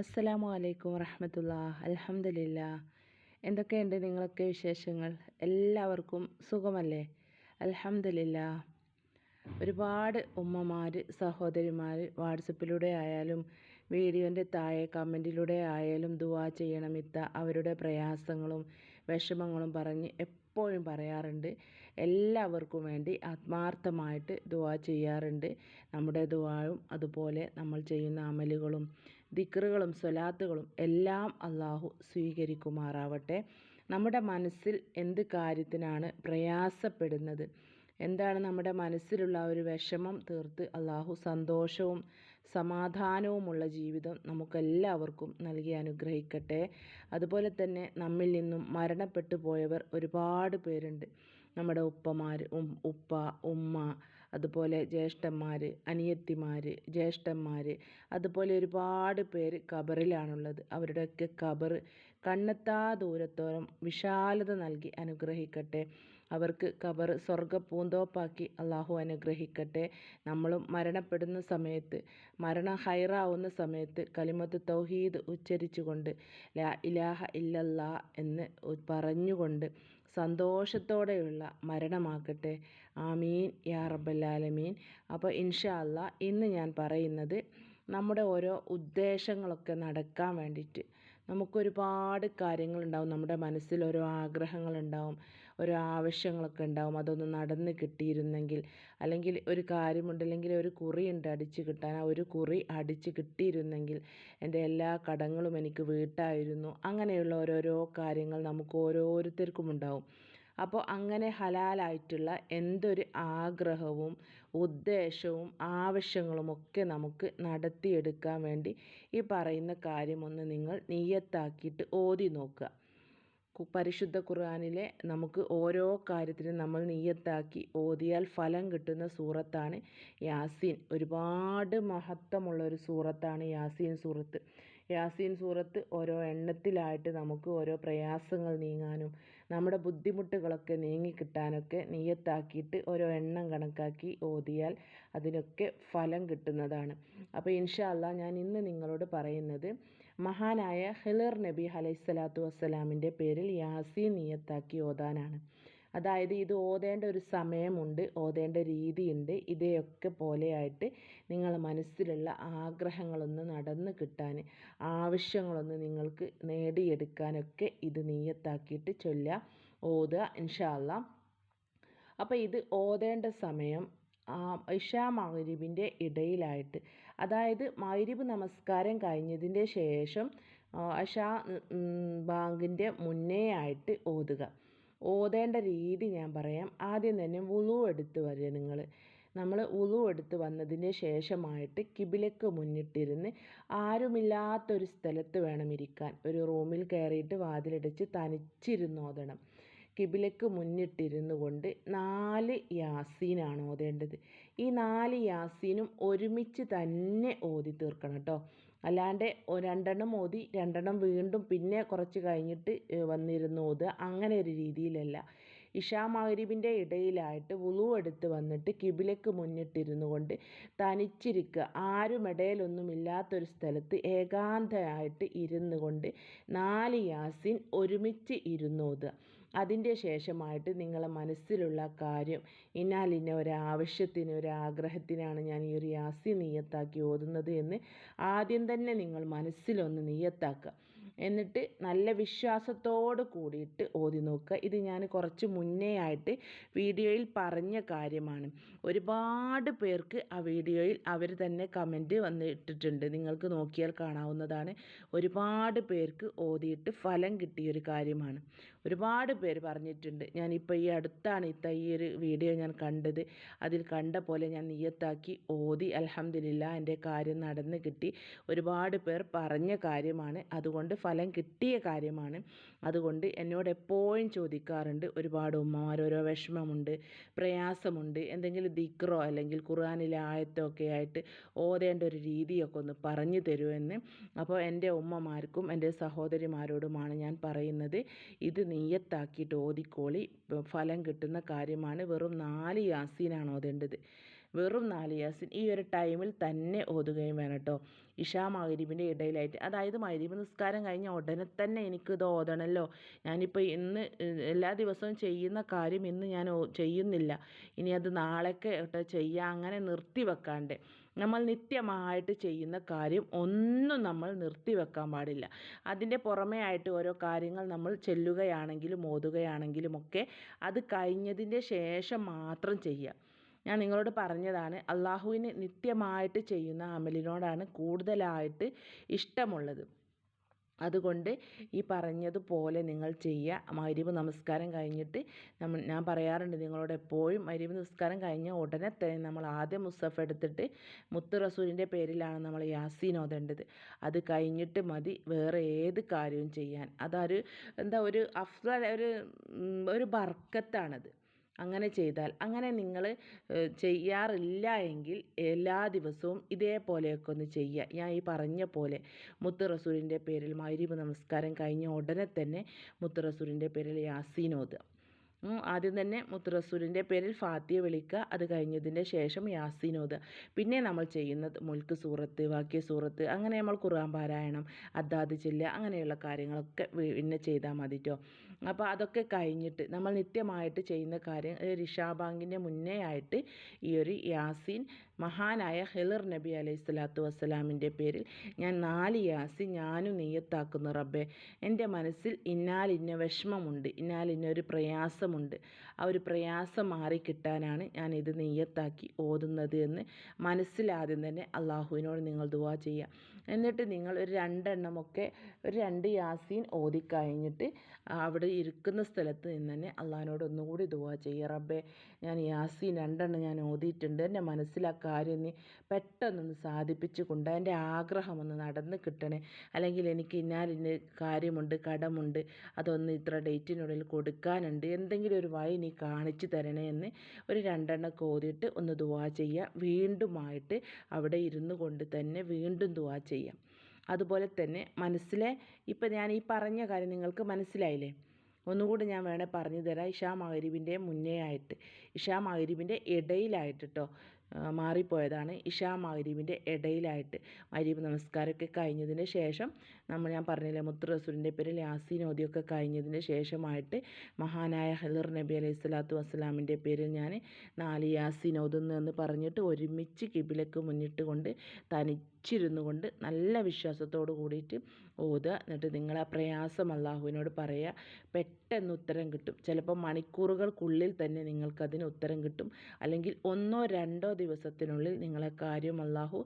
അസ്സലാമു അലൈക്കും വറഹമത്തുള്ള അൽഹംദുലില്ല. എന്തൊക്കെയുണ്ട് നിങ്ങളൊക്കെ വിശേഷങ്ങൾ? എല്ലാവർക്കും സുഖമല്ലേ? അൽഹംദുലില്ല. ഒരുപാട് ഉമ്മമാർ സഹോദരിമാർ വാട്സപ്പിലൂടെ ആയാലും വീഡിയോന്റെ താഴെ കമന്റിലൂടെ ആയാലും ദുവാ ചെയ്യണം ഇത്ത അവരുടെ പ്രയാസങ്ങളും വിഷമങ്ങളും പറഞ്ഞ് എപ്പോഴും പറയാറുണ്ട്. എല്ലാവർക്കും വേണ്ടി ആത്മാർത്ഥമായിട്ട് ദുവാ ചെയ്യാറുണ്ട്. നമ്മുടെ ദുവായും അതുപോലെ നമ്മൾ ചെയ്യുന്ന അമലുകളും ദിക്റുകളും സ്വലാത്തുകളും എല്ലാം അള്ളാഹു സ്വീകരിക്കുമാറാവട്ടെ. നമ്മുടെ മനസ്സിൽ എന്ത് കാര്യത്തിനാണ് പ്രയാസപ്പെടുന്നത്? എന്താണ് നമ്മുടെ മനസ്സിലുള്ള ഒരു വിഷമം തീർത്ത് അള്ളാഹു സന്തോഷവും സമാധാനവുമുള്ള ജീവിതം നമുക്കെല്ലാവർക്കും നൽകി അനുഗ്രഹിക്കട്ടെ. അതുപോലെ തന്നെ നമ്മിൽ നിന്നും മരണപ്പെട്ടു പോയവർ ഒരുപാട് പേരുണ്ട്. നമ്മുടെ ഉപ്പമാർ ഉപ്പ ഉമ്മ അതുപോലെ ജ്യേഷ്ഠന്മാർ അനിയത്തിമാർ ജ്യേഷ്ഠന്മാർ അതുപോലെ ഒരുപാട് പേര് ഖബറിലാണുള്ളത്. അവരുടെയൊക്കെ ഖബർ കണ്ണെത്താ ദൂരത്തോളം വിശാലത നൽകി അനുഗ്രഹിക്കട്ടെ. അവർക്ക് ഖബർ സ്വർഗ പൂന്തോപ്പാക്കി അള്ളാഹു അനുഗ്രഹിക്കട്ടെ. നമ്മളും മരണപ്പെടുന്ന സമയത്ത് മരണം ഹൈറാവുന്ന സമയത്ത് കലിമത്ത് തൗഹീദ് ഉച്ചരിച്ചുകൊണ്ട് ലാ ഇലാഹ ഇല്ലല്ലാ എന്ന് പറഞ്ഞുകൊണ്ട് സന്തോഷത്തോടെയുള്ള മരണമാക്കട്ടെ ആമീൻ യാ റബ്ബല്ലാലമീൻ അപ്പോൾ ഇൻഷാ അല്ലാ ഇന്ന് ഞാൻ പറയുന്നത് നമ്മുടെ ഓരോ ഉദ്ദേശങ്ങളൊക്കെ നടക്കാൻ വേണ്ടിയിട്ട്. നമുക്കൊരുപാട് കാര്യങ്ങളുണ്ടാവും. നമ്മുടെ മനസ്സിൽ ഓരോ ആഗ്രഹങ്ങളുണ്ടാവും. ഓരോ ആവശ്യങ്ങളൊക്കെ ഉണ്ടാവും. അതൊന്ന് നടന്ന് കിട്ടിയിരുന്നെങ്കിൽ അല്ലെങ്കിൽ ഒരു കാര്യമുണ്ട് അല്ലെങ്കിൽ ഒരു കുറിയുണ്ട് അടിച്ച് കിട്ടാൻ. ആ ഒരു കുറി അടിച്ച് കിട്ടിയിരുന്നെങ്കിൽ എന്റെ എല്ലാ കടങ്ങളും എനിക്ക് വീട്ടായിരുന്നു. അങ്ങനെയുള്ള ഓരോരോ കാര്യങ്ങൾ നമുക്ക് ഓരോരുത്തർക്കും ഉണ്ടാവും. അപ്പോൾ അങ്ങനെ ഹലാലായിട്ടുള്ള എന്തൊരു ആഗ്രഹവും ഉദ്ദേശവും ആവശ്യങ്ങളും ഒക്കെ നമുക്ക് നടത്തിയെടുക്കാൻ വേണ്ടി ഈ പറയുന്ന കാര്യമൊന്ന് നിങ്ങൾ നീയത്താക്കിയിട്ട് ഓതി നോക്കുക. പരിശുദ്ധ ഖുർആാനിലെ നമുക്ക് ഓരോ കാര്യത്തിനും നമ്മൾ നീയത്താക്കി ഓതിയാൽ ഫലം കിട്ടുന്ന സൂറത്താണ് യാസീൻ. ഒരുപാട് മഹത്വമുള്ള ഒരു സൂറത്താണ് യാസീൻ സൂറത്ത്. യാസീൻ സൂറത്ത് ഓരോ എണ്ണത്തിലായിട്ട് നമുക്ക് ഓരോ പ്രയാസങ്ങൾ നീങ്ങാനും നമ്മുടെ ബുദ്ധിമുട്ടുകളൊക്കെ നീങ്ങിക്കിട്ടാനൊക്കെ നീയത്താക്കിയിട്ട് ഓരോ എണ്ണം കണക്കാക്കി ഓതിയാൽ അതിനൊക്കെ ഫലം കിട്ടുന്നതാണ്. അപ്പോൾ ഇൻഷാല്ല ഞാൻ ഇന്ന് നിങ്ങളോട് പറയുന്നത് മഹാനായ ഹിലർ നബി അലൈഹിസ്സലാത്തു വസ്സലാമിന്റെ പേരിൽ യാസീൻ നിയത്താക്കി ഓതാനാണ്. അതായത് ഇത് ഓതേണ്ട ഒരു സമയമുണ്ട് ഓതേണ്ട രീതിയുണ്ട്. ഇതേയൊക്കെ പോലെയായിട്ട് നിങ്ങൾ മനസ്സിലുള്ള ആഗ്രഹങ്ങളൊന്ന് നടന്നു കിട്ടാൻ ആവശ്യങ്ങളൊന്ന് നിങ്ങൾക്ക് നേടിയെടുക്കാനൊക്കെ ഇത് നീയത്താക്കിയിട്ട് ചൊല്ലുക ഓതുക ഇൻഷാല്ല അപ്പോൾ ഇത് ഓതേണ്ട സമയം ഇഷാ മഗ്രിബിന്റെ ഇടയിലായിട്ട് അതായത് മഗ്രിബ് നമസ്കാരം കഴിഞ്ഞതിന്റെ ശേഷം അഷാ ബാങ്കിന്റെ മുന്നേ ആയിട്ട് ഓതുക. ഓതേണ്ട രീതി ഞാൻ പറയാം. ആദ്യം തന്നെ വുളു എടുത്ത് വരിക നിങ്ങൾ നമ്മൾ ഉളു എടുത്ത് വന്നതിന് ശേഷമായിട്ട് കിബിലക്ക് മുന്നിട്ടിരുന്ന് ആരുമില്ലാത്തൊരു സ്ഥലത്ത് വേണം ഇരിക്കാൻ. ഒരു റൂമിൽ കയറിയിട്ട് വാതിലടച്ച് തനിച്ചിരുന്ന് ഓതണം. കിബിലക്ക് മുന്നിട്ടിരുന്നു കൊണ്ട് നാല് യാസീനാണ് ഓതേണ്ടത്. ഈ നാല് യാസീനും ഒരുമിച്ച് തന്നെ ഓതി തീർക്കണം കേട്ടോ. അല്ലാണ്ട് രണ്ടെണ്ണം ഓതി രണ്ടെണ്ണം വീണ്ടും പിന്നെ കുറച്ച് കഴിഞ്ഞിട്ട് വന്നിരുന്നു ഓതുക അങ്ങനെ ഒരു രീതിയിലല്ല. ഇഷാ മഹരീബിന്റെ ഇടയിലായിട്ട് വുളു എടുത്ത് വന്നിട്ട് കിബിലക്ക് മുന്നിട്ടിരുന്നു കൊണ്ട് തനിച്ചിരിക്കുക. ആരും ഇടയിലൊന്നും ഇല്ലാത്തൊരു സ്ഥലത്ത് ഏകാന്തമായിട്ട് ഇരുന്നു കൊണ്ട് നാല് യാസിൻ ഒരുമിച്ച് ഇരുന്നോതുക അതിന്റെ ശേഷമായിട്ട് നിങ്ങളെ മനസ്സിലുള്ള കാര്യം ഇന്നാലിന്ന ഒരാവശ്യത്തിന് ഒരാഗ്രഹത്തിനാണ് ഞാൻ ഈ ഒരു യാസി നീയത്താക്കി ഓതുന്നത് എന്ന് ആദ്യം തന്നെ നിങ്ങൾ മനസ്സിലൊന്ന് നീയത്താക്കുക. എന്നിട്ട് നല്ല വിശ്വാസത്തോട് കൂടിയിട്ട് ഓതി നോക്കുക. ഇത് ഞാൻ കുറച്ച് മുന്നേ ആയിട്ട് വീഡിയോയിൽ പറഞ്ഞ കാര്യമാണ്. ഒരുപാട് പേർക്ക് ആ വീഡിയോയിൽ അവർ തന്നെ കമന്റ് വന്നിട്ടിട്ടുണ്ട്. നിങ്ങൾക്ക് നോക്കിയാൽ കാണാവുന്നതാണ്. ഒരുപാട് പേർക്ക് ഓതിയിട്ട് ഫലം കിട്ടിയൊരു കാര്യമാണ്. ഒരുപാട് പേര് പറഞ്ഞിട്ടുണ്ട്. ഞാനിപ്പോൾ ഈ അടുത്താണ് ഈ ഒരു വീഡിയോ ഞാൻ കണ്ടത്. അതിൽ കണ്ട പോലെ ഞാൻ നിയത്താക്കി ഓതി അലഹമില്ല എന്റെ കാര്യം നടന്ന് കിട്ടി. ഒരുപാട് പേർ പറഞ്ഞ കാര്യമാണ്. അതുകൊണ്ട് ഫലം കിട്ടിയ കാര്യമാണ്. അതുകൊണ്ട് എന്നോട് എപ്പോഴും ചോദിക്കാറുണ്ട്. ഒരുപാട് ഉമ്മമാർ ഓരോ വിഷമമുണ്ട് പ്രയാസമുണ്ട്. എന്തെങ്കിലും ദിക്റോ അല്ലെങ്കിൽ ഖുർആാനിലെ ആയത്തോ ഒക്കെ ആയിട്ട് ഓതേണ്ട ഒരു രീതിയൊക്കെ ഒന്ന് പറഞ്ഞു തരുമെന്ന്. അപ്പോൾ എന്റെ ഉമ്മമാർക്കും എന്റെ സഹോദരിമാരോടുമാണ് ഞാൻ പറയുന്നത്. ഇത് നീയത്താക്കിയിട്ട് ഓതിക്കോളി. ഫലം കിട്ടുന്ന കാര്യമാണ് വെറും നാല് യാസീനാണ് ഓതേണ്ടത്. വെറും നാല് യാസീൻ ഈ ഒരു ടൈമിൽ തന്നെ ഓതുകയും വേണം കേട്ടോ ഇഷാ മഗ്രിബിന്റെ ഇടയിലായിട്ട്. അതായത് മഗ്രിബ് നിസ്കാരം കഴിഞ്ഞ ഉടനെ തന്നെ എനിക്കിത് ഓതണമല്ലോ ഞാനിപ്പോൾ ഇന്ന് എല്ലാ ദിവസവും ചെയ്യുന്ന കാര്യം ഇന്ന് ഞാൻ ചെയ്യുന്നില്ല. ഇനി അത് നാളേക്ക് ചെയ്യാ. അങ്ങനെ നിർത്തി വെക്കാണ്ട്. നമ്മൾ നിത്യമായിട്ട് ചെയ്യുന്ന കാര്യം ഒന്നും നമ്മൾ നിർത്തി വെക്കാൻ പാടില്ല. അതിന്റെ പുറമേ ആയിട്ട് ഓരോ കാര്യങ്ങൾ നമ്മൾ ചെല്ലുകയാണെങ്കിലും ഓതുകയാണെങ്കിലും ഒക്കെ അത് കഴിഞ്ഞതിന്റെ ശേഷം മാത്രം ചെയ്യുക. ഞാൻ നിങ്ങളോട് പറഞ്ഞതാണ് അള്ളാഹുവിന് നിത്യമായിട്ട് ചെയ്യുന്ന അമലിനോടാണ് കൂടുതലായിട്ട് ഇഷ്ടമുള്ളത്. അതുകൊണ്ട് ഈ പറഞ്ഞതുപോലെ നിങ്ങൾ ചെയ്യുക. മഗ്‌രിബ് നമസ്കാരം കഴിഞ്ഞിട്ട് നമ്മൾ ഞാൻ പറയാറുണ്ട് നിങ്ങളോട് എപ്പോഴും മഗ്‌രിബ് നമസ്കാരം കഴിഞ്ഞ ഉടനെ തന്നെ നമ്മൾ ആദ്യം മുസഫ് എടുത്തിട്ട് മുത്ത് റസൂലിന്റെ പേരിലാണ് നമ്മൾ യാസീൻ ഓതേണ്ടത്. അത് കഴിഞ്ഞിട്ട് മതി വേറെ ഏത് കാര്യവും ചെയ്യാൻ. അതൊരു എന്താ ഒരു അഫ്സൽ ഒരു ഒരു ബർക്കത്താണത്. അങ്ങനെ ചെയ്താൽ അങ്ങനെ നിങ്ങൾ ചെയ്യാറില്ല എങ്കിൽ എല്ലാ ദിവസവും ഇതേപോലെയൊക്കെ ഒന്ന് ചെയ്യുക. ഞാൻ ഈ പറഞ്ഞ പോലെ മുത്ത് റസൂലിന്റെ പേരിൽ മഗ്‌രിബ് നമസ്കാരം കഴിഞ്ഞ ഉടനെ തന്നെ മുത്ത് റസൂലിന്റെ പേരിൽ യാസീൻ ഓതുക ആദ്യം തന്നെ മുത്ത് റസൂലിന്റെ പേരിൽ ഫാത്തിയ വിളിക്കുക അത് കഴിഞ്ഞതിന്റെ ശേഷം ഓതുക പിന്നെ നമ്മൾ ചെയ്യുന്നത് മുൽക്ക് സൂറത്ത് വാക്യ സൂറത്ത് അങ്ങനെ നമ്മൾ ഖുർആൻ പാരായണം അദ്ദാദ് ചെല്ലുക അങ്ങനെയുള്ള കാര്യങ്ങളൊക്കെ പിന്നെ ചെയ്താൽ മതിട്ടോ അപ്പോൾ അതൊക്കെ കഴിഞ്ഞിട്ട് നമ്മൾ നിത്യമായിട്ട് ചെയ്യുന്ന കാര്യം രിഷാബാങ്കിന്റെ മുന്നേ ആയിട്ട് ഈ ഒരു യാസീൻ മഹാനായ ഹെലിർ നബി അലൈഹി സ്വലാത്തു വസ്സലാമിന്റെ പേരിൽ ഞാൻ നാല് യാസീൻ ഞാനും നെയ്യത്താക്കുന്നു റബ്ബെ. എന്റെ മനസ്സിൽ ഇന്നാലിന്ന വിഷമമുണ്ട് ഇന്നാലിന്ന ഒരു പ്രയാസമുണ്ട്. ആ ഒരു പ്രയാസം മാറിക്കിട്ടാനാണ് ഞാൻ ഇത് നെയ്യത്താക്കി ഓതുന്നത് എന്ന് മനസ്സിലാദ്യം തന്നെ അള്ളാഹുവിനോട് നിങ്ങൾ ദുവാ ചെയ്യുക. എന്നിട്ട് നിങ്ങൾ ഒരു രണ്ടെണ്ണമൊക്കെ ഒരു രണ്ട് യാസീൻ ഓതിക്കഴിഞ്ഞിട്ട് അവിടെ ഇരിക്കുന്ന സ്ഥലത്ത് നിന്ന് തന്നെ അള്ളാഹിനോട് ഒന്നുകൂടി ദുവാ ചെയ്യുക റബ്ബേ ഞാൻ യാസീൻ രണ്ടെണ്ണം ഞാൻ ഓതിയിട്ടുണ്ട്. എന്റെ മനസ്സിലാ കാര്യം നീ പെട്ടെന്നൊന്ന് സാധിപ്പിച്ചു കൊണ്ട് എന്റെ ആഗ്രഹമൊന്ന് നടന്ന് കിട്ടണേ. അല്ലെങ്കിൽ എനിക്ക് ഇന്നാലിന് കാര്യമുണ്ട് കടമുണ്ട് അതൊന്ന് ഇത്ര ഡേറ്റിനുള്ളിൽ കൊടുക്കാനുണ്ട്. എന്തെങ്കിലും ഒരു വഴി നീ കാണിച്ചു തരണേ എന്ന് ഒരു രണ്ടെണ്ണം കോതിയിട്ട് ഒന്ന് ദുവാ ചെയ്യുക. വീണ്ടുമായിട്ട് അവിടെ ഇരുന്നു കൊണ്ട് തന്നെ വീണ്ടും ദുവാ ചെയ്യാം. അതുപോലെ തന്നെ മനസ്സിലെ ഇപ്പം ഞാൻ ഈ പറഞ്ഞ കാര്യം നിങ്ങൾക്ക് മനസ്സിലായില്ലേ? ഒന്നുകൂടി ഞാൻ വേണേൽ പറഞ്ഞു തരാം. ഇഷാ മഗ്‌രിബിന്റെ മുന്നേ ആയിട്ട് ഇഷാ മഗ്‌രിബിന്റെ ഇടയിലായിട്ട് കേട്ടോ മാറിപ്പോയതാണ്. ഇഷാ മഗ്‌രിബിന്റെ ഇടയിലായിട്ട് മഗ്‌രിബ് നമസ്കാരമൊക്കെ കഴിഞ്ഞതിന് ശേഷം നമ്മൾ ഞാൻ പറഞ്ഞില്ലേ മുത്ത് റസൂലിന്റെ പേരിൽ യാസീൻ ഓതിയൊക്കെ കഴിഞ്ഞതിന് ശേഷമായിട്ട് മഹാനായ ഹലർ നബി അലൈഹി സ്വലാത്തു വസ്സലാമിന്റെ പേരിൽ ഞാൻ നാല് യാസീൻ ഓതുന്നു എന്ന് പറഞ്ഞിട്ട് ഒരുമിച്ച് കിബിലക്ക് മുന്നിട്ട് കൊണ്ട് തനിച്ചിരുന്നു കൊണ്ട് നല്ല വിശ്വാസത്തോട് കൂടിയിട്ട് ഓതുക. എന്നിട്ട് നിങ്ങൾ ആ പ്രയാസം അള്ളാഹുവിനോട് പറയുക പെട്ടെന്ന് ഉത്തരം കിട്ടും. ചിലപ്പോൾ മണിക്കൂറുകൾക്കുള്ളിൽ തന്നെ നിങ്ങൾക്കതിന് ഉത്തരം കിട്ടും. അല്ലെങ്കിൽ ഒന്നോ രണ്ടോ ദിവസത്തിനുള്ളിൽ നിങ്ങളെ കാര്യം അള്ളാഹു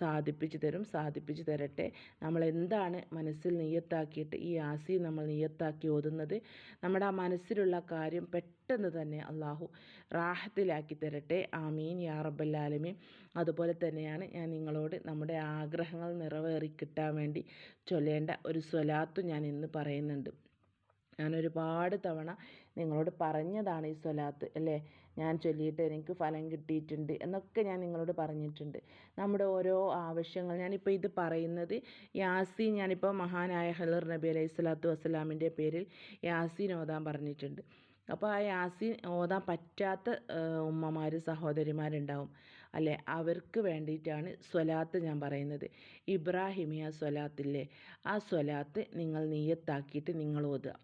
സാധിപ്പിച്ചു തരും. സാധിപ്പിച്ചു തരട്ടെ. നമ്മൾ എന്താണ് മനസ്സിൽ നീയത്താക്കിയിട്ട് ഈ ആസി നമ്മൾ നീയത്താക്കി ഓതുന്നത്? നമ്മുടെ ആ മനസ്സിലുള്ള കാര്യം പെട്ടെന്ന് തന്നെ അള്ളാഹു റാഹത്തിലാക്കി തരട്ടെ. ആമീൻ. യാ റബ്ബല്ലാലമീൻ. അതുപോലെ തന്നെയാണ് ഞാൻ നിങ്ങളോട് നമ്മുടെ ആഗ്രഹങ്ങൾ നിറവേറി കിട്ടാൻ വേണ്ടി ചൊല്ലേണ്ട ഒരു സ്വലാത്തു ഞാൻ ഇന്ന് പറയുന്നുണ്ട്. ഞാൻ ഒരുപാട് തവണ നിങ്ങളോട് പറഞ്ഞതാണ് ഈ സ്വലാത്ത് അല്ലേ? ഞാൻ ചൊല്ലിയിട്ട് എനിക്ക് ഫലം കിട്ടിയിട്ടുണ്ട് എന്നൊക്കെ ഞാൻ നിങ്ങളോട് പറഞ്ഞിട്ടുണ്ട്. നമ്മുടെ ഓരോ ആവശ്യങ്ങൾ ഞാനിപ്പോൾ ഇത് പറയുന്നത് യാസീൻ ഞാനിപ്പോൾ മഹാനായ ഹലർ നബി അലൈഹി സ്വലാത്തു വസ്സലാമിന്റെ പേരിൽ യാസീൻ ഓതാൻ പറഞ്ഞിട്ടുണ്ട്. അപ്പോൾ ആ യാസീൻ ഓതാൻ പറ്റാത്ത ഉമ്മമാർ സഹോദരിമാരുണ്ടാവും. അല്ലേ? അവർക്ക് വേണ്ടിയിട്ടാണ് സ്വലാത്ത് ഞാൻ പറയുന്നത്. ഇബ്രാഹിമിയ സ്വലാത്തില്ലേ? ആ സ്വലാത്ത് നിങ്ങൾ നീയത്താക്കിയിട്ട് നിങ്ങൾ ഓതുക.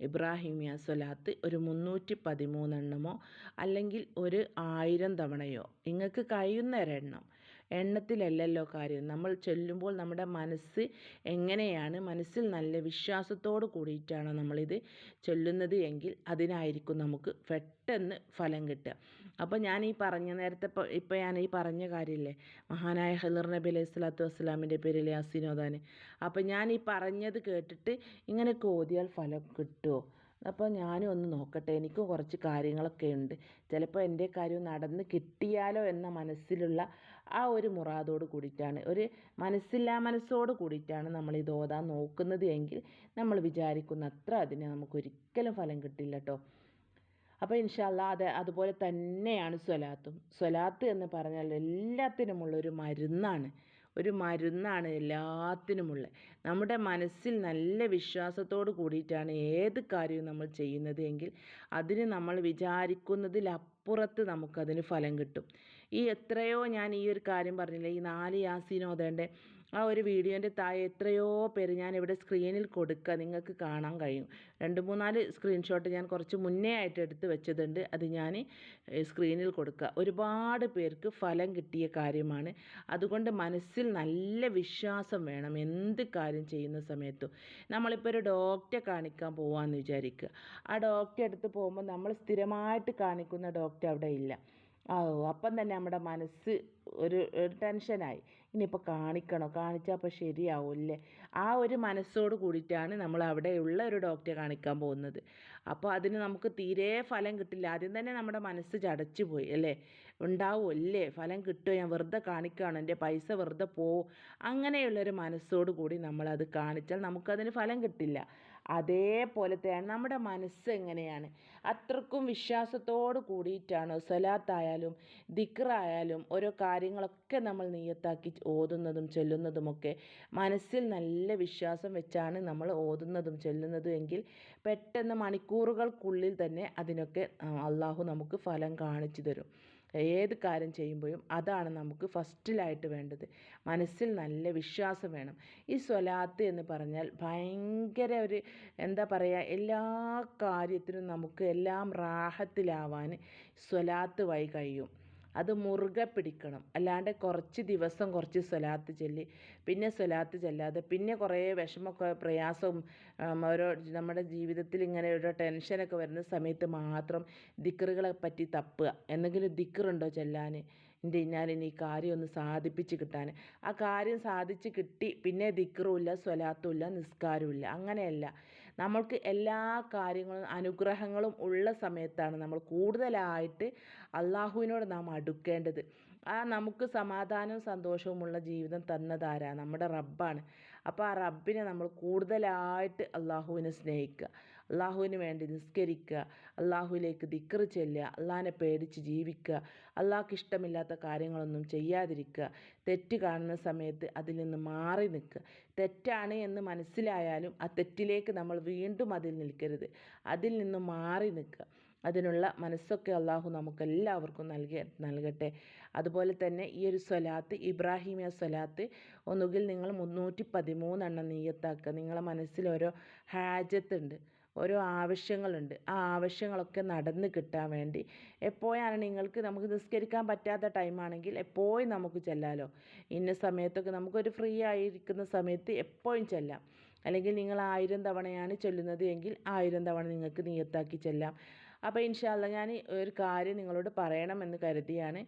ഇബ്രാഹിമിയ സ്വലാത്ത് ഒരു മുന്നൂറ്റി പതിമൂന്നെണ്ണമോ അല്ലെങ്കിൽ ഒരു ആയിരം തവണയോ? നിങ്ങൾക്ക് കഴിയുന്ന ഒരെണ്ണം എണ്ണത്തിലല്ലല്ലോ കാര്യം. നമ്മൾ ചെല്ലുമ്പോൾ നമ്മുടെ മനസ്സ് എങ്ങനെയാണ്? മനസ്സിൽ നല്ല വിശ്വാസത്തോട് കൂടിയിട്ടാണ് നമ്മളിത് ചൊല്ലുന്നത് എങ്കിൽ അതിനായിരിക്കും നമുക്ക് പെട്ടെന്ന് ഫലം കിട്ടുക. അപ്പോൾ ഞാൻ ഈ പറഞ്ഞ നേരത്തെ ഇപ്പോൾ ഞാൻ ഈ പറഞ്ഞ കാര്യമില്ലേ? മഹാനായ ഹലർ നബി അലൈഹി സ്വലാത്തു വസ്സലാമിന്റെ പേരിൽ അസിനോദാന്. അപ്പോൾ ഞാൻ ഈ പറഞ്ഞത് കേട്ടിട്ട് ഇങ്ങനെ കോതിയാൽ ഫലം കിട്ടുമോ അപ്പോൾ ഞാനും ഒന്ന് നോക്കട്ടെ. എനിക്കും കുറച്ച് കാര്യങ്ങളൊക്കെ ഉണ്ട്. ചിലപ്പോൾ എന്റെ കാര്യം നടന്ന് കിട്ടിയാലോ എന്ന മനസ്സിലുള്ള ആ ഒരു മുറാദോട് കൂടിയിട്ടാണ് ഒരു മനസ്സില്ലാ മനസ്സോട് കൂടിയിട്ടാണ് നമ്മൾ ഇത് ഓതാൻ നോക്കുന്നത് എങ്കിൽ നമ്മൾ വിചാരിക്കുന്ന അത്ര അതിന് നമുക്കൊരിക്കലും ഫലം കിട്ടില്ല കേട്ടോ അപ്പോൾ ഇൻഷാല്ല അത് അതുപോലെ തന്നെയാണ് സ്വലാത്തും. സ്വലാത്ത് എന്ന് പറഞ്ഞാൽ എല്ലാത്തിനുമുള്ളൊരു മരുന്നാണ്. ഒരു മരുന്നാണ് എല്ലാത്തിനുമുള്ള. നമ്മുടെ മനസ്സിൽ നല്ല വിശ്വാസത്തോട് കൂടിയിട്ടാണ് ഏത് കാര്യവും നമ്മൾ ചെയ്യുന്നത് എങ്കിൽ അതിന് നമ്മൾ വിചാരിക്കുന്നതിലപ്പുറത്ത് നമുക്കതിന് ഫലം കിട്ടും. ഈ എത്രയോ ഞാൻ ഈ ഒരു കാര്യം പറഞ്ഞില്ലേ ഈ നാല് യാസീൻ ആ ഒരു വീഡിയോന്റെ താഴെ എത്രയോ പേര് ഞാൻ ഇവിടെ സ്ക്രീനിൽ കൊടുക്കുക നിങ്ങൾക്ക് കാണാൻ കഴിയും. രണ്ട് മൂന്നാൽ സ്ക്രീൻഷോട്ട് ഞാൻ കുറച്ച് മുന്നേ ആയിട്ട് എടുത്ത് വെച്ചതുണ്ട്. അത് ഞാൻ സ്ക്രീനിൽ കൊടുക്കുക. ഒരുപാട് പേർക്ക് ഫലം കിട്ടിയ കാര്യമാണ്. അതുകൊണ്ട് മനസ്സിൽ നല്ല വിശ്വാസം വേണം എന്ത് കാര്യം ചെയ്യുന്ന സമയത്തും. നമ്മളിപ്പോൾ ഒരു ഡോക്ടറെ കാണിക്കാൻ പോവാമെന്ന് വിചാരിക്കുക. ആ ഡോക്ടറെ അടുത്ത് പോകുമ്പോൾ നമ്മൾ സ്ഥിരമായിട്ട് കാണിക്കുന്ന ഡോക്ടർ അവിടെ ഇല്ല. ഓ അപ്പം തന്നെ നമ്മുടെ മനസ്സ് ഒരു ടെൻഷനായി. ഇനിയിപ്പോൾ കാണിക്കണോ? കാണിച്ചാൽ അപ്പോൾ ശരിയാവില്ലേ? ആ ഒരു മനസ്സോട് കൂടിയിട്ടാണ് നമ്മൾ അവിടെയുള്ള ഒരു ഡോക്ടറെ കാണിക്കാൻ പോകുന്നത്. അപ്പോൾ അതിന് നമുക്ക് തീരെ ഫലം കിട്ടില്ല. ആദ്യം തന്നെ നമ്മുടെ മനസ്സ് ചടച്ചു പോയി അല്ലേ? ഉണ്ടാവുമല്ലേ? ഫലം കിട്ടുമോ? ഞാൻ വെറുതെ കാണിക്കുകയാണ്. എന്റെ പൈസ വെറുതെ പോവും അങ്ങനെയുള്ളൊരു മനസ്സോട് കൂടി നമ്മളത് കാണിച്ചാൽ നമുക്കതിന് ഫലം കിട്ടില്ല. അതേപോലെ തന്നെ നമ്മുടെ മനസ്സ് എങ്ങനെയാണ്? അത്രക്കും വിശ്വാസത്തോട് കൂടിയിട്ടാണ് സ്വലാത്തായാലും ദിക്റായാലും ഓരോ കാര്യങ്ങളൊക്കെ നമ്മൾ നീയത്താക്കി ഓതുന്നതും ചൊല്ലുന്നതുമൊക്കെ മനസ്സിൽ നല്ല വിശ്വാസം വെച്ചാണ് നമ്മൾ ഓതുന്നതും ചൊല്ലുന്നതും എങ്കിൽ പെട്ടെന്ന് മണിക്കൂറുകൾക്കുള്ളിൽ തന്നെ അതിനൊക്കെ അള്ളാഹു നമുക്ക് ഫലം കാണിച്ചു തരും. ഏത് കാര്യം ചെയ്യുമ്പോഴും അതാണ് നമുക്ക് ഫസ്റ്റിലായിട്ട് വേണ്ടത്. മനസ്സിൽ നല്ല വിശ്വാസം വേണം. ഈ സ്വലാത്ത് എന്ന് പറഞ്ഞാൽ ഭയങ്കര ഒരു എന്താ പറയുക എല്ലാ കാര്യത്തിനും നമുക്ക് എല്ലാം റാഹത്തിലാവാൻ സ്വലാത്ത് വഴി കഴിയും. അത് മുറുകെ പിടിക്കണം. അല്ലാണ്ട് കുറച്ച് ദിവസം കുറച്ച് സ്വലാത്ത് ചൊല്ലി പിന്നെ സ്വലാത്ത് ചൊല്ലാതെ പിന്നെ കുറേ വിഷമമൊക്കെ പ്രയാസവും ഓരോ നമ്മുടെ ജീവിതത്തിൽ ഇങ്ങനെ ഒരു ടെൻഷനൊക്കെ വരുന്ന സമയത്ത് മാത്രം ദിക്കറുകളെ പറ്റി തപ്പുക. എന്തെങ്കിലും ദിക്കറുണ്ടോ ചെല്ലാൻ എന്റെ ഇനി ഈ കാര്യം ഒന്ന് സാധിപ്പിച്ച് കിട്ടാൻ ആ കാര്യം സാധിച്ച് കിട്ടി പിന്നെ ദിക്കറുമില്ല സ്വലാത്തുമില്ല നിസ്കാരമില്ല അങ്ങനെയല്ല. നമ്മൾക്ക് എല്ലാ കാര്യങ്ങളും അനുഗ്രഹങ്ങളും ഉള്ള സമയത്താണ് നമ്മൾ കൂടുതലായിട്ട് അള്ളാഹുവിനോട് നാം അടുക്കേണ്ടത്. ആ നമുക്ക് സമാധാനവും സന്തോഷവുമുള്ള ജീവിതം തന്നതാരാ നമ്മുടെ റബ്ബാണ്. അപ്പോൾ ആ റബ്ബിനെ നമ്മൾ കൂടുതലായിട്ട് അള്ളാഹുവിനെ സ്നേഹിക്കുക. അള്ളാഹുവിന് വേണ്ടി നിസ്കരിക്കുക അള്ളാഹുവിലേക്ക് ദിക്കറ് ചെല്ലുക അള്ളാഹിനെ പേടിച്ച് ജീവിക്കുക അള്ളാഹ്ക്ക് ഇഷ്ടമില്ലാത്ത കാര്യങ്ങളൊന്നും ചെയ്യാതിരിക്കുക തെറ്റ് കാണുന്ന സമയത്ത് അതിൽ നിന്ന് മാറി നിൽക്കുക. തെറ്റാണ് എന്ന് മനസ്സിലായാലും ആ തെറ്റിലേക്ക് നമ്മൾ വീണ്ടും അതിൽ നിൽക്കരുത്. അതിൽ നിന്ന് മാറി നിൽക്കുക. അതിനുള്ള മനസ്സൊക്കെ അള്ളാഹു നമുക്കെല്ലാവർക്കും നൽകി നൽകട്ടെ. അതുപോലെ തന്നെ ഈ ഒരു സ്വലാത്ത് ഇബ്രാഹിമിയ സ്വലാത്ത് ഒന്നുകിൽ നിങ്ങൾ മുന്നൂറ്റി പതിമൂന്നെണ്ണം നീയത്താക്കുക നിങ്ങളെ മനസ്സിൽ ഓരോ ഹാജത്തുണ്ട് ഓരോ ആവശ്യങ്ങളുണ്ട്. ആ ആവശ്യങ്ങളൊക്കെ നടന്ന് കിട്ടാൻ വേണ്ടി. എപ്പോഴാണ് നിങ്ങൾക്ക് നമുക്ക് നിസ്കരിക്കാൻ പറ്റാത്ത ടൈമാണെങ്കിൽ എപ്പോഴും നമുക്ക് ചെല്ലാലോ. ഇന്ന സമയത്തൊക്കെ നമുക്കൊരു ഫ്രീ ആയിരിക്കുന്ന സമയത്ത് എപ്പോഴും ചെല്ലാം. അല്ലെങ്കിൽ നിങ്ങൾ ആയിരം തവണയാണ് ചൊല്ലുന്നത് എങ്കിൽ ആയിരം തവണ നിങ്ങൾക്ക് നിയത്താക്കി ചെല്ലാം. അപ്പോൾ ഇൻഷാല്ല ഞാൻ ഒരു കാര്യം നിങ്ങളോട് പറയണമെന്ന് കരുതിയാണ്.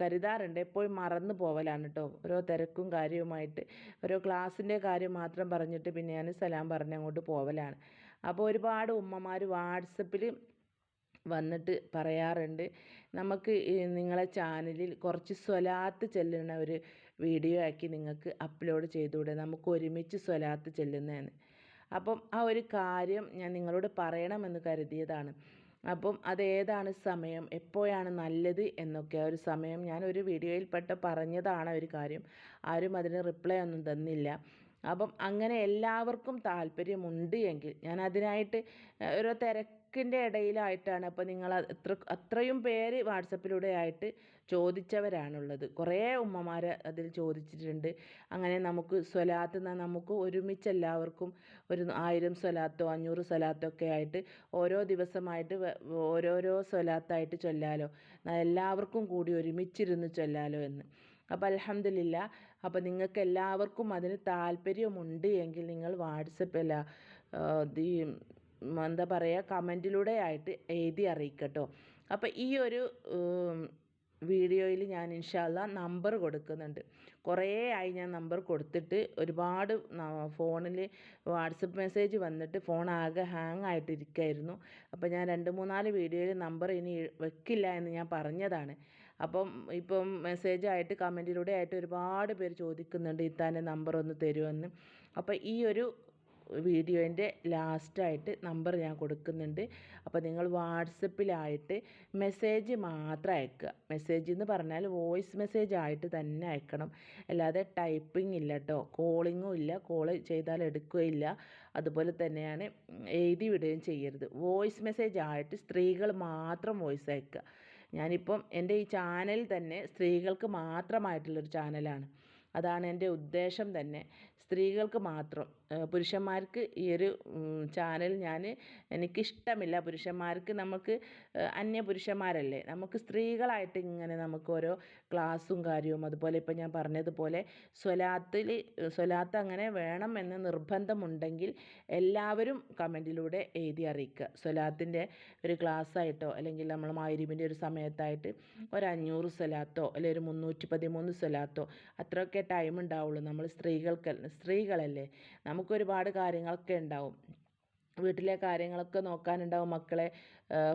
കരുതാറുണ്ട്. എപ്പോഴും മറന്നു പോവലാണ് കേട്ടോ ഓരോ തിരക്കും കാര്യവുമായിട്ട്. ഓരോ ക്ലാസ്സിന്റെ കാര്യം മാത്രം പറഞ്ഞിട്ട് പിന്നെ ഞാൻ സലാം പറഞ്ഞ് അങ്ങോട്ട് പോവലാണ്. അപ്പോൾ ഒരുപാട് ഉമ്മമാർ വാട്സപ്പിൽ വന്നിട്ട് പറയാറുണ്ട്. നമുക്ക് നിങ്ങളെ ചാനലിൽ കുറച്ച് സ്വലാത്ത് ചെല്ലുന്ന ഒരു വീഡിയോ ആക്കി നിങ്ങൾക്ക് അപ്ലോഡ് ചെയ്തുകൂടെ? നമുക്ക് ഒരുമിച്ച് സ്വലാത്ത് ചെല്ലുന്നതെന്ന് അപ്പം ആ ഒരു കാര്യം ഞാൻ നിങ്ങളോട് പറയണമെന്ന് കരുതിയതാണ്. അപ്പം അതേതാണ് സമയം? എപ്പോഴാണ് നല്ലത് എന്നൊക്കെ ആ ഒരു സമയം ഞാൻ ഒരു വീഡിയോയിൽപ്പെട്ട പറഞ്ഞതാണ് ഒരു കാര്യം. ആരും അതിന് റിപ്ലൈ ഒന്നും തന്നില്ല. അപ്പം അങ്ങനെ എല്ലാവർക്കും താല്പര്യമുണ്ട് എങ്കിൽ ഞാൻ അതിനായിട്ട് ഒരു തിരക്കിന്റെ ഇടയിലായിട്ടാണ് അപ്പോൾ നിങ്ങൾ അത്ര അത്രയും പേര് വാട്സപ്പിലൂടെ ആയിട്ട് ചോദിച്ചവരാണുള്ളത്. കുറേ ഉമ്മമാർ അതിൽ ചോദിച്ചിട്ടുണ്ട്. അങ്ങനെ നമുക്ക് സ്വലാത്ത് നമുക്ക് ഒരുമിച്ച് എല്ലാവർക്കും ഒരു ആയിരം സ്വലാത്തോ അഞ്ഞൂറ് സ്വലാത്തോ ഒക്കെ ആയിട്ട് ഓരോ ദിവസമായിട്ട് ഓരോരോ സ്വലാത്തായിട്ട് ചൊല്ലാലോ. എല്ലാവർക്കും കൂടി ഒരുമിച്ചിരുന്ന് ചൊല്ലാലോ എന്ന്. അപ്പോൾ അലഹമില്ല അപ്പോൾ നിങ്ങൾക്ക് എല്ലാവർക്കും അതിന് താല്പര്യമുണ്ട് എങ്കിൽ നിങ്ങൾ വാട്സ്ആപ്പ് ഈ എന്താ പറയുക കമന്റിലൂടെ ആയിട്ട് എഴുതി അറിയിക്കട്ടോ. അപ്പോൾ ഈ ഒരു വീഡിയോയിൽ ഞാൻ ഇൻഷാല്ല നമ്പർ കൊടുക്കുന്നുണ്ട്. കുറേ ആയി ഞാൻ നമ്പർ കൊടുത്തിട്ട് ഒരുപാട് ഫോണിൽ വാട്സപ്പ് മെസ്സേജ് വന്നിട്ട് ഫോൺ ആകെ ഹാങ് ആയിട്ടിരിക്കായിരുന്നു. അപ്പോൾ ഞാൻ രണ്ട് മൂന്നാൽ വീഡിയോയിൽ നമ്പർ ഇനി വെക്കില്ല എന്ന് ഞാൻ പറഞ്ഞതാണ്. അപ്പം ഇപ്പം മെസ്സേജായിട്ട് കമന്റിലൂടെ ആയിട്ട് ഒരുപാട് പേര് ചോദിക്കുന്നുണ്ട് ഇത്താന്റെ നമ്പർ ഒന്ന് തരുമെന്ന് അപ്പോൾ ഈ ഒരു വീഡിയോന്റെ ലാസ്റ്റായിട്ട് നമ്പർ ഞാൻ കൊടുക്കുന്നുണ്ട്. അപ്പോൾ നിങ്ങൾ വാട്സപ്പിലായിട്ട് മെസ്സേജ് മാത്രം അയക്കുക. മെസ്സേജ് എന്ന് പറഞ്ഞാൽ വോയിസ് മെസ്സേജ് ആയിട്ട് തന്നെ അയക്കണം. അല്ലാതെ ടൈപ്പിംഗ് ഇല്ല കേട്ടോ. കോളിങ്ങും ഇല്ല. കോൾ ചെയ്താൽ എടുക്കുകയില്ല അതുപോലെ തന്നെയാണ് എഴുതി വിടുകയും ചെയ്യരുത്. വോയിസ് മെസ്സേജ് ആയിട്ട് സ്ത്രീകൾ മാത്രം വോയിസ് അയക്കുക. ഞാനിപ്പം എന്റെ ഈ ചാനൽ തന്നെ സ്ത്രീകൾക്ക് മാത്രമായിട്ടുള്ളൊരു ചാനലാണ്. അതാണ് എന്റെ ഉദ്ദേശം തന്നെ. സ്ത്രീകൾക്ക് മാത്രം. പുരുഷന്മാർക്ക് ഈ ഒരു ചാനൽ ഞാൻ എനിക്കിഷ്ടമില്ല. പുരുഷന്മാർക്ക് നമുക്ക് അന്യ പുരുഷന്മാരല്ലേ? നമുക്ക് സ്ത്രീകളായിട്ട് ഇങ്ങനെ നമുക്ക് ഓരോ ക്ലാസ്സും കാര്യവും അതുപോലെ ഇപ്പം ഞാൻ പറഞ്ഞതുപോലെ സ്വലാത്തിൽ സ്വലാത്ത് അങ്ങനെ വേണം എന്ന് നിർബന്ധമുണ്ടെങ്കിൽ എല്ലാവരും കമന്റിലൂടെ എഴുതി അറിയിക്കുക. സ്വലാത്തിന്റെ ഒരു ക്ലാസ്സായിട്ടോ അല്ലെങ്കിൽ നമ്മൾ മായിരിബിന്റെ ഒരു സമയത്തായിട്ട് ഒരു അഞ്ഞൂറ് സ്വലാത്തോ അല്ലെങ്കിൽ ഒരു മുന്നൂറ്റി പതിമൂന്ന് സ്വലാത്തോ അത്രയൊക്കെ ടൈം ഉണ്ടാവുള്ളൂ നമ്മൾ സ്ത്രീകൾക്ക് സ്ത്രീകളല്ലേ? നമുക്കൊരുപാട് കാര്യങ്ങളൊക്കെ ഉണ്ടാവും വീട്ടിലെ കാര്യങ്ങളൊക്കെ നോക്കാനുണ്ടാവും. മക്കളെ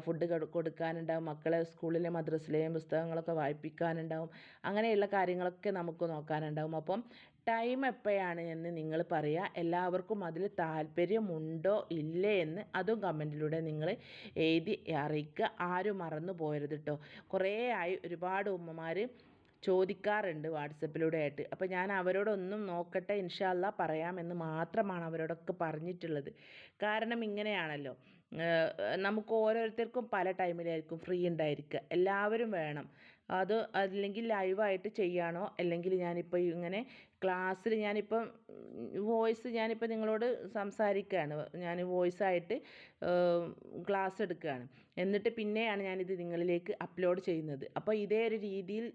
ഫുഡ് കൊടുക്കാനുണ്ടാവും. മക്കളെ സ്കൂളിലെ മദ്രസിലെയും പുസ്തകങ്ങളൊക്കെ വായിപ്പിക്കാനുണ്ടാവും. അങ്ങനെയുള്ള കാര്യങ്ങളൊക്കെ നമുക്ക് നോക്കാനുണ്ടാവും. അപ്പം ടൈം എപ്പോഴാണ് എന്ന് നിങ്ങൾ പറയുക എല്ലാവർക്കും അതിൽ താല്പര്യമുണ്ടോ ഇല്ലേ എന്ന് അതും കമന്റിലൂടെ നിങ്ങൾ എഴുതി അറിയിക്കുക. ആരും മറന്നു പോയരുത് കേട്ടോ കുറേ ആയി ഒരുപാട് ഉമ്മമാർ ചോദിക്കാറുണ്ട് വാട്സപ്പിലൂടെ ആയിട്ട് അപ്പോൾ ഞാൻ അവരോടൊന്നും നോക്കട്ടെ ഇൻഷാല്ല പറയാമെന്ന് മാത്രമാണ് അവരോടൊക്കെ പറഞ്ഞിട്ടുള്ളത്. കാരണം ഇങ്ങനെയാണല്ലോ. നമുക്ക് ഓരോരുത്തർക്കും പല ടൈമിലായിരിക്കും ഫ്രീ ഉണ്ടായിരിക്കുക. എല്ലാവരും വേണം. അത് അല്ലെങ്കിൽ ലൈവായിട്ട് ചെയ്യാനോ അല്ലെങ്കിൽ ഞാനിപ്പോൾ ഇങ്ങനെ ക്ലാസ്സിൽ ഞാനിപ്പം വോയിസ് ഞാനിപ്പോൾ നിങ്ങളോട് സംസാരിക്കുകയാണ്. ഞാൻ വോയിസായിട്ട് ക്ലാസ് എടുക്കുകയാണ്. എന്നിട്ട് പിന്നെയാണ് ഞാനിത് നിങ്ങളിലേക്ക് അപ്ലോഡ് ചെയ്യുന്നത്. അപ്പോൾ ഇതേ ഒരു രീതിയിൽ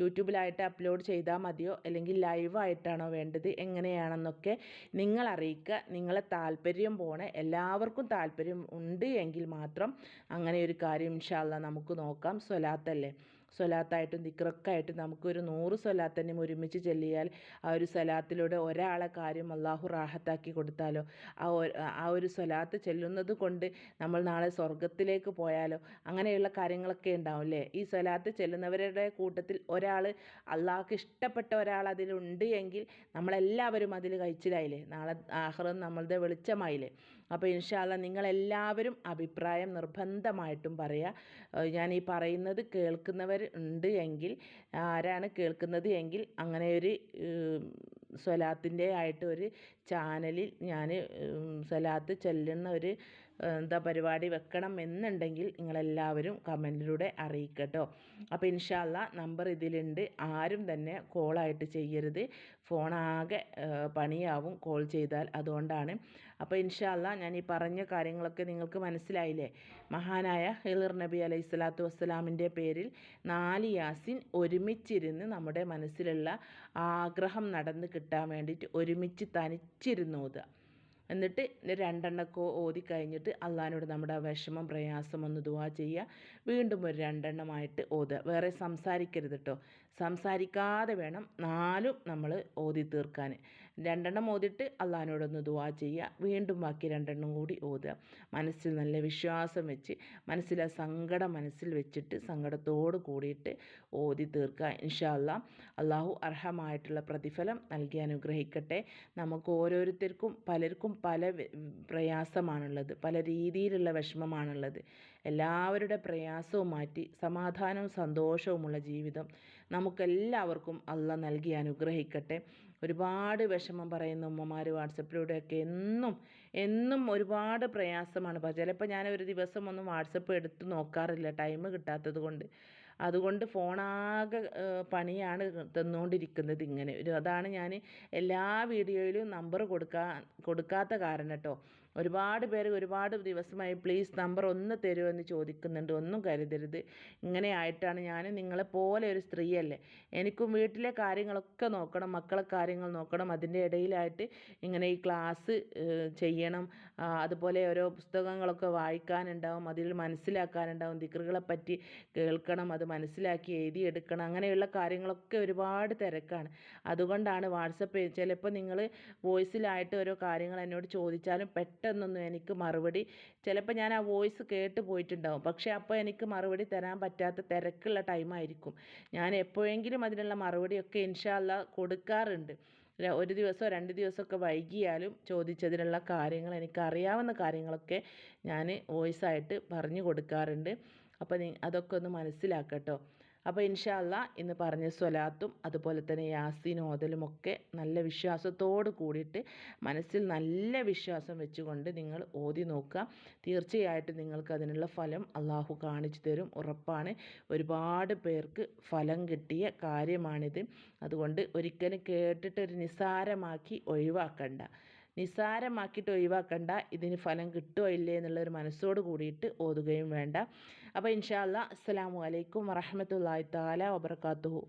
യൂട്യൂബിലായിട്ട് അപ്ലോഡ് ചെയ്താൽ മതിയോ? അല്ലെങ്കിൽ ലൈവായിട്ടാണോ വേണ്ടത്? എങ്ങനെയാണെന്നൊക്കെ നിങ്ങൾ അറിയിക്കുക നിങ്ങളെ താല്പര്യം പോണേ എല്ലാവർക്കും താല്പര്യം ഉണ്ട് എങ്കിൽ മാത്രം അങ്ങനെ ഒരു കാര്യം ഇൻഷാല്ല നമുക്ക് നോക്കാം. സ്വലാത്തല്ലേ? സ്വലാത്തായിട്ടും ദിക്റൊക്കായിട്ടും നമുക്കൊരു നൂറ് സ്വലാത്ത് തന്നെ ഒരുമിച്ച് ചൊല്ലിയാൽ ആ ഒരു സ്വലാത്തിലൂടെ ഒരാളെ കാര്യം അള്ളാഹു റാഹത്താക്കി കൊടുത്താലോ? ആ ആ ഒരു സ്വലാത്ത് ചെല്ലുന്നത് കൊണ്ട് നമ്മൾ നാളെ സ്വർഗത്തിലേക്ക് പോയാലോ? അങ്ങനെയുള്ള കാര്യങ്ങളൊക്കെ ഉണ്ടാവും അല്ലേ ഈ സ്വലാത്ത് ചെല്ലുന്നവരുടെ കൂട്ടത്തിൽ ഒരാൾ അള്ളാഹ്ക്ക് ഇഷ്ടപ്പെട്ട ഒരാൾ അതിലുണ്ട് എങ്കിൽ നമ്മളെല്ലാവരും അതിൽ കഴിച്ചിലായില്ലേ? നാളെ ആഹ്റം നമ്മളുടെ വെളിച്ചമായില്ലേ? അപ്പോൾ ഇൻഷാല്ല നിങ്ങളെല്ലാവരും അഭിപ്രായം നിർബന്ധമായിട്ടും പറയുക ഞാൻ ഈ പറയുന്നത് കേൾക്കുന്നവർ ഉണ്ട് എങ്കിൽ ആരാണ് കേൾക്കുന്നത് എങ്കിൽ അങ്ങനെ ഒരു സ്വലാത്തിന്റെ ആയിട്ട് ഒരു ചാനലിൽ ഞാൻ സ്വലാത്ത് ചൊല്ലുന്ന ഒരു എന്താ പരിപാടി വെക്കണം എന്നുണ്ടെങ്കിൽ നിങ്ങളെല്ലാവരും കമന്റിലൂടെ അറിയിക്കട്ടോ. അപ്പോൾ ഇൻഷാല്ല നമ്പർ ഇതിലുണ്ട്. ആരും തന്നെ കോളായിട്ട് ചെയ്യരുത്. ഫോണാകെ പണിയാവും കോൾ ചെയ്താൽ അതുകൊണ്ടാണ്. അപ്പോൾ ഇൻഷാല്ല ഞാൻ ഈ പറഞ്ഞ കാര്യങ്ങളൊക്കെ നിങ്ങൾക്ക് മനസ്സിലായില്ലേ? മഹാനായ ഹിളിർ നബി അലൈഹി സ്വലാത്തു വസ്സലാമിന്റെ പേരിൽ നാല് യാസിൻ ഒരുമിച്ചിരുന്ന് നമ്മുടെ മനസ്സിലുള്ള ആഗ്രഹം നടന്ന് കിട്ടാൻ വേണ്ടിയിട്ട് ഒരുമിച്ച് തനിച്ചിരുന്ന് ഓതുക എന്നിട്ട് രണ്ടെണ്ണക്കോ ഓതി കഴിഞ്ഞിട്ട് അള്ളഹാനോട് നമ്മുടെ വിഷമം പ്രയാസം ഒന്ന് ദുവാ ചെയ്യുക. വീണ്ടും ഒരു രണ്ടെണ്ണമായിട്ട് ഓതുക. വേറെ സംസാരിക്കരുത് കേട്ടോ സംസാരിക്കാതെ വേണം നാലും നമ്മൾ ഓതി തീർക്കാൻ. രണ്ടെണ്ണം ഓതിയിട്ട് അള്ളഹാനോടൊന്ന് ദുവാ ചെയ്യുക. വീണ്ടും ബാക്കി രണ്ടെണ്ണം കൂടി ഓതുക. മനസ്സിൽ നല്ല വിശ്വാസം വെച്ച് മനസ്സിലെ സങ്കടം മനസ്സിൽ വെച്ചിട്ട് സങ്കടത്തോട് കൂടിയിട്ട് ഓതി തീർക്കുക. ഇൻഷാല്ല അള്ളാഹു അർഹമായിട്ടുള്ള പ്രതിഫലം നൽകി അനുഗ്രഹിക്കട്ടെ. നമുക്ക് ഓരോരുത്തർക്കും പലർക്കും പല പ്രയാസമാണുള്ളത്. പല രീതിയിലുള്ള വിഷമമാണുള്ളത്. എല്ലാവരുടെ പ്രയാസവും മാറ്റി സമാധാനവും സന്തോഷവുമുള്ള ജീവിതം നമുക്കെല്ലാവർക്കും അല്ല നൽകി അനുഗ്രഹിക്കട്ടെ. ഒരുപാട് വിഷമം പറയുന്ന ഉമ്മമാർ വാട്സപ്പിലൂടെയൊക്കെ. എന്നും എന്നും ഒരുപാട് പ്രയാസമാണ്. ചിലപ്പോൾ ഞാൻ ഒരു ദിവസം ഒന്നും വാട്സപ്പ് എടുത്ത് നോക്കാറില്ല. ടൈം കിട്ടാത്തത് കൊണ്ട്. അതുകൊണ്ട് ഫോണാകെ പണിയാണ് തന്നുകൊണ്ടിരിക്കുന്നത് ഇങ്ങനെ. ഒരു അതാണ് ഞാൻ എല്ലാ വീഡിയോയിലും നമ്പർ കൊടുക്കാൻ കൊടുക്കാത്ത കാരണം കേട്ടോ ഒരുപാട് പേര് ഒരുപാട് ദിവസമായി പ്ലീസ് നമ്പർ ഒന്ന് തരുമോ എന്ന് ചോദിക്കുന്നുണ്ട്. ഒന്നും കരുതരുത്. ഇങ്ങനെ ആയിട്ടാണ് ഞാൻ നിങ്ങളെ പോലെ ഒരു സ്ത്രീയല്ലേ. എനിക്കും വീട്ടിലെ കാര്യങ്ങളൊക്കെ നോക്കണം മക്കളെ കാര്യങ്ങൾ നോക്കണം. അതിന്റെ ഇടയിലായിട്ട് ഇങ്ങനെ ഈ ക്ലാസ് ചെയ്യണം. അതുപോലെ ഓരോ പുസ്തകങ്ങളൊക്കെ വായിക്കാനുണ്ടാവും അതിൽ മനസ്സിലാക്കാനുണ്ടാവും ദിക്റുകളെ പറ്റി കേൾക്കണം അത് മനസ്സിലാക്കി എഴുതിയെടുക്കണം അങ്ങനെയുള്ള കാര്യങ്ങളൊക്കെ ഒരുപാട് തിരക്കാണ്. അതുകൊണ്ടാണ് വാട്സപ്പ് ചിലപ്പോൾ നിങ്ങൾ വോയിസിലായിട്ട് ഓരോ കാര്യങ്ങൾ എന്നോട് ചോദിച്ചാലും പെട്ടെന്ന് പെട്ടെന്നൊന്നും എനിക്ക് മറുപടി ചിലപ്പോൾ ഞാൻ ആ വോയിസ് കേട്ട് പോയിട്ടുണ്ടാവും. പക്ഷേ അപ്പോൾ എനിക്ക് മറുപടി തരാൻ പറ്റാത്ത തിരക്കുള്ള ടൈമായിരിക്കും ഞാൻ എപ്പോഴെങ്കിലും അതിനുള്ള മറുപടിയൊക്കെ ഇൻഷാല്ല കൊടുക്കാറുണ്ട്. ഒരു ദിവസമോ രണ്ട് ദിവസമൊക്കെ വൈകിയാലും ചോദിച്ചതിനുള്ള കാര്യങ്ങൾ എനിക്ക് അറിയാവുന്ന കാര്യങ്ങളൊക്കെ ഞാൻ വോയിസായിട്ട് പറഞ്ഞു കൊടുക്കാറുണ്ട്. അപ്പോൾ അതൊക്കെ ഒന്ന് മനസ്സിലാക്കട്ടോ അപ്പോൾ ഇൻഷാല്ല ഇന്ന് പറഞ്ഞ സ്വലാത്തും അതുപോലെ തന്നെ യാസീൻ ഓതലുമൊക്കെ നല്ല വിശ്വാസത്തോട് കൂടിയിട്ട് മനസ്സിൽ നല്ല വിശ്വാസം വെച്ചുകൊണ്ട് നിങ്ങൾ ഓതി നോക്കുക. തീർച്ചയായിട്ടും നിങ്ങൾക്ക് അതിനുള്ള ഫലം അള്ളാഹു കാണിച്ചു തരും. ഉറപ്പാണ്. ഒരുപാട് പേർക്ക് ഫലം കിട്ടിയ കാര്യമാണിത്. അതുകൊണ്ട് ഒരിക്കലും കേട്ടിട്ട് ഒരു നിസാരമാക്കി ഒഴിവാക്കണ്ട. നിസ്സാരമാക്കിയിട്ട് ഒഴിവാക്കണ്ട. ഇതിന് ഫലം കിട്ടുമോ ഇല്ലേ എന്നുള്ളൊരു മനസ്സോട് കൂടിയിട്ട് ഓതുകയും വേണ്ട. അപ്പോൾ ഇൻഷാ അല്ലാ അസ്സലാമു അലൈക്കും വറഹമത്തല്ലാ താല വബർക്കാത്തുഹു